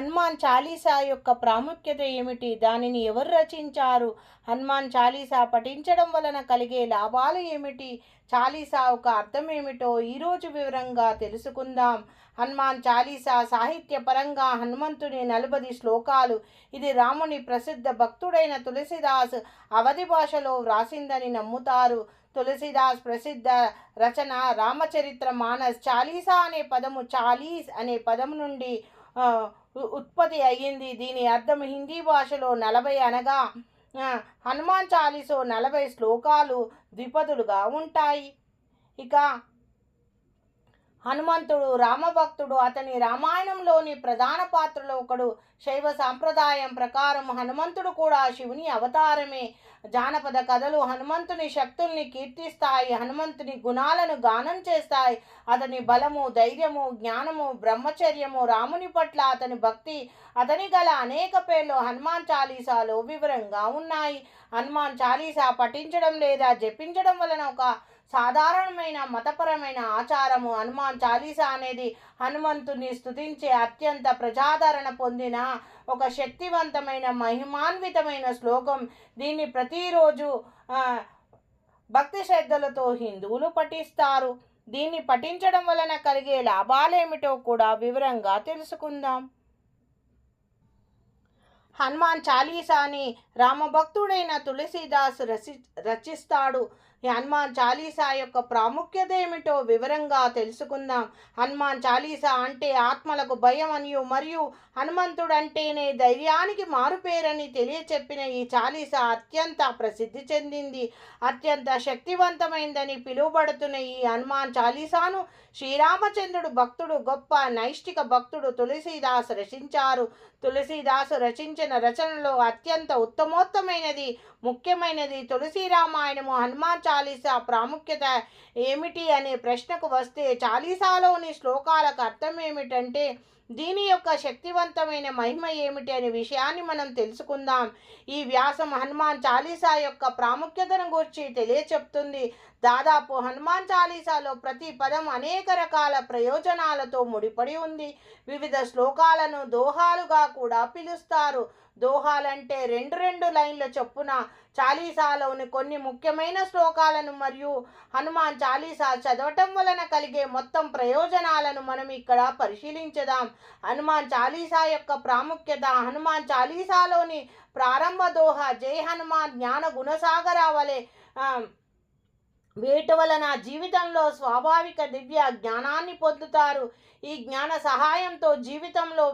హనుమాన్ చాలీసా యొక్క ప్రాముఖ్యత ఏమిటి? దానిని ఎవరు రచించారు? హనుమాన్ చాలీసా పఠించడం వలన కలిగే లాభాలు ఏమిటి? చాలీసా ఒక అర్థం ఏమిటో ఈరోజు వివరంగా తెలుసుకుందాం. హనుమాన్ చాలీసా సాహిత్యపరంగా హనుమంతుని నలభై శ్లోకాలు. ఇది రాముని ప్రసిద్ధ భక్తుడైన తులసిదాస్ అవధి భాషలో వ్రాసిందని నమ్ముతారు. తులసిదాస్ ప్రసిద్ధ రచన రామచరిత్ర మానస్ చాలీసా అనే పదము చాలీస్ అనే పదము నుండి ఉత్పత్తి అయ్యింది. దీని అర్థం హిందీ భాషలో నలభై అనగా హనుమాన్ చాలీసో నలభై శ్లోకాలు ద్విపదులుగా ఉంటాయి. ఇక హనుమంతుడు రామభక్తుడు అతని రామాయణంలోని ప్రధాన పాత్రలో ఒకడు. శైవ సాంప్రదాయం ప్రకారం హనుమంతుడు కూడా శివుని అవతారమే. జానపద కథలు హనుమంతుని శక్తుల్ని కీర్తిస్తాయి హనుమంతుని గుణాలను గానం చేస్తాయి. అతని బలము ధైర్యము జ్ఞానము బ్రహ్మచర్యము రాముని పట్ల అతని భక్తి. అతని గల అనేక పేర్లు హనుమాన్ చాలీసాలో వివరంగా ఉన్నాయి. హనుమాన్ చాలీసా పఠించడం లేదా జపించడం వలన ఒక సాధారణమైన మతపరమైన ఆచారము హనుమాన్ చాలీసా అనేది హనుమంతుని స్తుతించే అత్యంత ప్రజాదరణ పొందిన ఒక శక్తివంతమైన మహిమాన్వితమైన శ్లోకం. దీన్ని ప్రతిరోజు భక్తి శ్రద్ధలతో హిందువులు పఠిస్తారు. దీన్ని పఠించడం వలన కలిగే లాభాలేమిటో కూడా వివరంగా తెలుసుకుందాం. హనుమాన్ చాలీసాని రామభక్తుడైన తులసీదాస్ రచి రచిస్తాడు. హనుమాన్ చాలీసా యొక్క ప్రాముఖ్యత ఏమిటో వివరంగా తెలుసుకుందాం. హనుమాన్ చాలీసా అంటే ఆత్మలకు భయం అనియు మరియు హనుమంతుడు అంటేనే ధైర్యానికి మారుపేరని తెలియచెప్పిన ఈ చాలీసా అత్యంత ప్రసిద్ధి చెందింది. అత్యంత శక్తివంతమైందని పిలువబడుతున్న ఈ హనుమాన్ చాలీసాను శ్రీరామచంద్రుడు భక్తుడు గొప్ప నైష్టిక భక్తుడు తులసీదాస్ రచించారు. తులసీదాసు రచించిన రచనలో అత్యంత ఉత్తమోత్తమైనది ముఖ్యమైనది తులసి రామాయణము హనుమాన్ చాలీసా ప్రాముఖ్యత ఏమిటి అనే ప్రశ్నకు వస్తే చాలీసాలోని శ్లోకాలకు అర్థం ఏమిటంటే దీని యొక్క శక్తివంతమైన మహిమ ఏమిటి అనే విషయాన్ని మనం తెలుసుకుందాం. ఈ వ్యాసం హనుమాన్ చాలీసా యొక్క ప్రాముఖ్యతను గురించి తెలియచెప్తుంది. దాదాపు హనుమాన్ చాలీసాలో ప్రతి పదం అనేక రకాల ప్రయోజనాలతో ముడిపడి ఉంది. వివిధ శ్లోకాలను దోహాలుగా కూడా పిలుస్తారు. దోహాలంటే రెండు రెండు లైన్ల చొప్పున చాలీసాలోని కొన్ని ముఖ్యమైన శ్లోకాలను మరియు హనుమాన్ చాలీసా చదవటం వలన కలిగే మొత్తం ప్రయోజనాలను మనం ఇక్కడ పరిశీలించదాం. హనుమాన్ చాలీసా యొక్క ప్రాముఖ్యత హనుమాన్ చాలీసాలోని ప్రారంభ దోహ జై హనుమాన్ జ్ఞాన గుణసాగర వలె వీటి వలన జీవితంలో స్వాభావిక దివ్య జ్ఞానాన్ని పొందుతారు. ఈ జ్ఞాన సహాయంతో జీవితంలో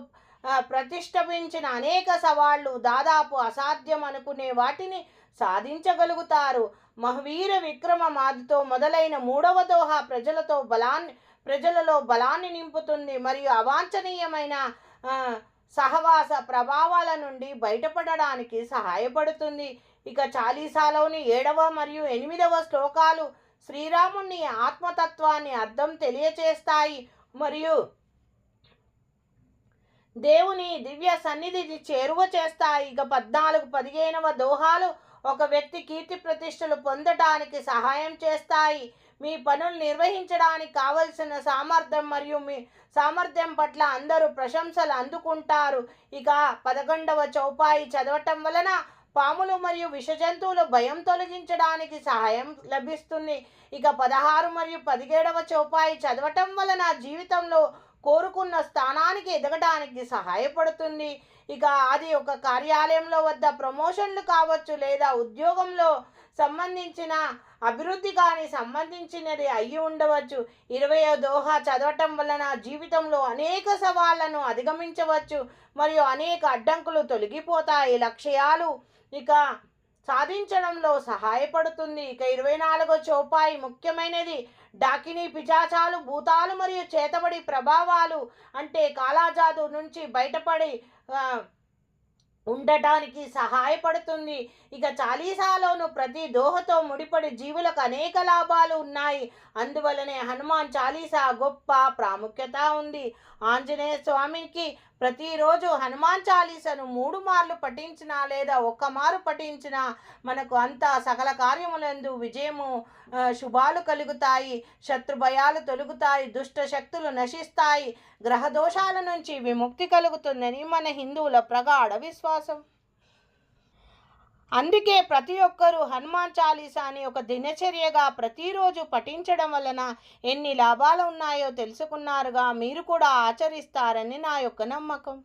ప్రతిష్టపించిన అనేక సవాళ్ళు దాదాపు అసాధ్యం అనుకునే వాటిని సాధించగలుగుతారు. మహవీర విక్రమ మాదితో మొదలైన మూడవ దోహ ప్రజలతో బలాన్ని ప్రజలలో బలాన్ని నింపుతుంది మరియు అవాంఛనీయమైన సహవాస ప్రభావాల నుండి బయటపడడానికి సహాయపడుతుంది. ఇక చాలీసాలోని ఏడవ మరియు ఎనిమిదవ శ్లోకాలు శ్రీరాముని ఆత్మతత్వాన్ని అర్థం తెలియచేస్తాయి మరియు దేవుని దివ్య సన్నిధిని చేరువ చేస్తాయి. ఇక పద్నాలుగు పదిహేనవ దోహాలు ఒక వ్యక్తి కీర్తి ప్రతిష్టలు పొందటానికి సహాయం చేస్తాయి. మీ పనులు నిర్వహించడానికి కావలసిన సామర్థ్యం మరియు మీ సామర్థ్యం పట్ల అందరూ ప్రశంసలు అందుకుంటారు. ఇక పదకొండవ చౌపాయి చదవటం వలన పాములు మరియు విష జంతువుల భయం తొలగించడానికి సహాయం లభిస్తుంది. ఇక పదహారు మరియు పదిహేడవ చౌపాయి చదవటం వలన జీవితంలో కోరుకున్న స్థానానికి ఎదగడానికి సహాయపడుతుంది. ఇక అది ఒక కార్యాలయంలో వద్ద ప్రమోషన్లు కావచ్చు లేదా ఉద్యోగంలో సంబంధించిన అభివృద్ధి కానీ సంబంధించినది అయి ఉండవచ్చు. ఇరవయో దోహ చదవటం వలన జీవితంలో అనేక సవాళ్ళను అధిగమించవచ్చు. మరియు అనేక అడ్డంకులు తొలగిపోతాయి. లక్ష్యాలు ఇక సాధించడంలో సహాయపడుతుంది. ఇక ఇరవై నాలుగో చౌపాయి ముఖ్యమైనది. డాకిని పిచాచాలు భూతాలు మరియు చేతబడి ప్రభావాలు అంటే కాలాజాదు నుంచి బయటపడి ఉండటానికి సహాయపడుతుంది. ఇక చాలీసాలోను ప్రతి దోహతో ముడిపడి జీవులకు అనేక లాభాలు ఉన్నాయి. అందువలనే హనుమాన్ చాలీసా గొప్ప ప్రాముఖ్యత ఉంది. ఆంజనేయ స్వామికి ప్రతిరోజు హనుమాన్ చాలీసాను మూడు మార్లు పఠించినా లేదా ఒక్క మారు పఠించినా మనకు అంత సకల కార్యములందు విజయము శుభాలు కలుగుతాయి. శత్రుభయాలు తొలుగుతాయి. దుష్ట శక్తులు నశిస్తాయి. గ్రహ దోషాల నుంచి విముక్తి కలుగుతుందని మన హిందువుల ప్రగాఢ విశ్వాసం అందుకే ప్రతి ఒక్కరూ హనుమాన్ చాలీసాని ఒక దినచర్యగా ప్రతిరోజు పఠించడం వలన ఎన్ని లాభాలు ఉన్నాయో తెలుసుకున్నారుగా మీరు కూడా ఆచరిస్తారని నా యొక్క నమ్మకం.